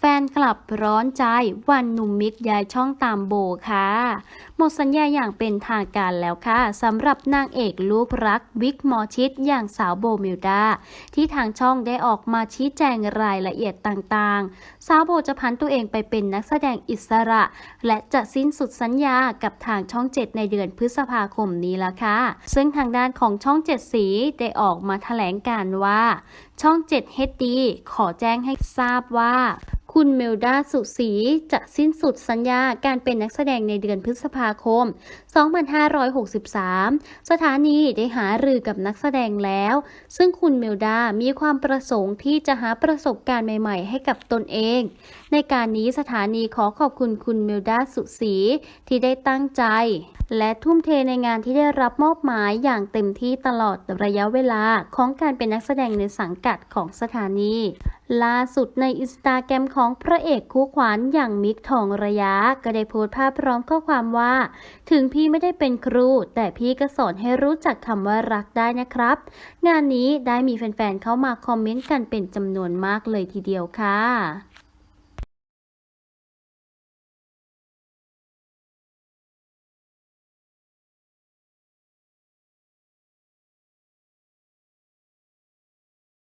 แฟนคลับร้อนใจวันหนุ่มมิกย้ายช่องตามโบค่ะ หมดสัญญาอย่างเป็นทางการแล้วค่ะสำหรับนางเอกลูกรักวิกหมอชิดอย่างสาวโบมิลดา ที่ทางช่องได้ออกมาชี้แจงรายละเอียดต่างๆ สาวโบจะพันตัวเองไปเป็นนักแสดงอิสระ และจะสิ้นสุดสัญญากับทางช่อง7ในเดือนพฤษภาคมนี้แล้วค่ะ ซึ่งทางด้านของช่อง7สีได้ออกมาแถลงการว่า ช่อง 7 HD ขอแจ้งให้ทราบว่า คุณเมลดาสุศรีจะสิ้นสุดสัญญาการเป็นนักแสดงในเดือนพฤษภาคม 2563 สถานีได้หารือกับนักแสดงแล้ว ซึ่งคุณเมลดามีความประสงค์ที่จะหาประสบการณ์ใหม่ ๆ ให้กับตนเอง ในการนี้สถานีขอขอบคุณคุณเมลดาสุศรีที่ได้ตั้งใจ และทุ่มเทในงานที่ได้รับมอบหมายอย่างเต็มที่ตลอดระยะเวลาของการเป็นนักแสดงในสังกัดของสถานี ล่าสุดในอินสตาแกรมของพระเอกคู่ขวัญอย่างมิกทองระยะ ก็ได้โพสต์ภาพพร้อมข้อความว่า ถึงพี่ไม่ได้เป็นครู แต่พี่ก็สอนให้รู้จักคำว่ารักได้นะครับ งานนี้ได้มีแฟนๆเข้ามาคอมเมนต์กันเป็นจำนวนมากเลยทีเดียวค่ะ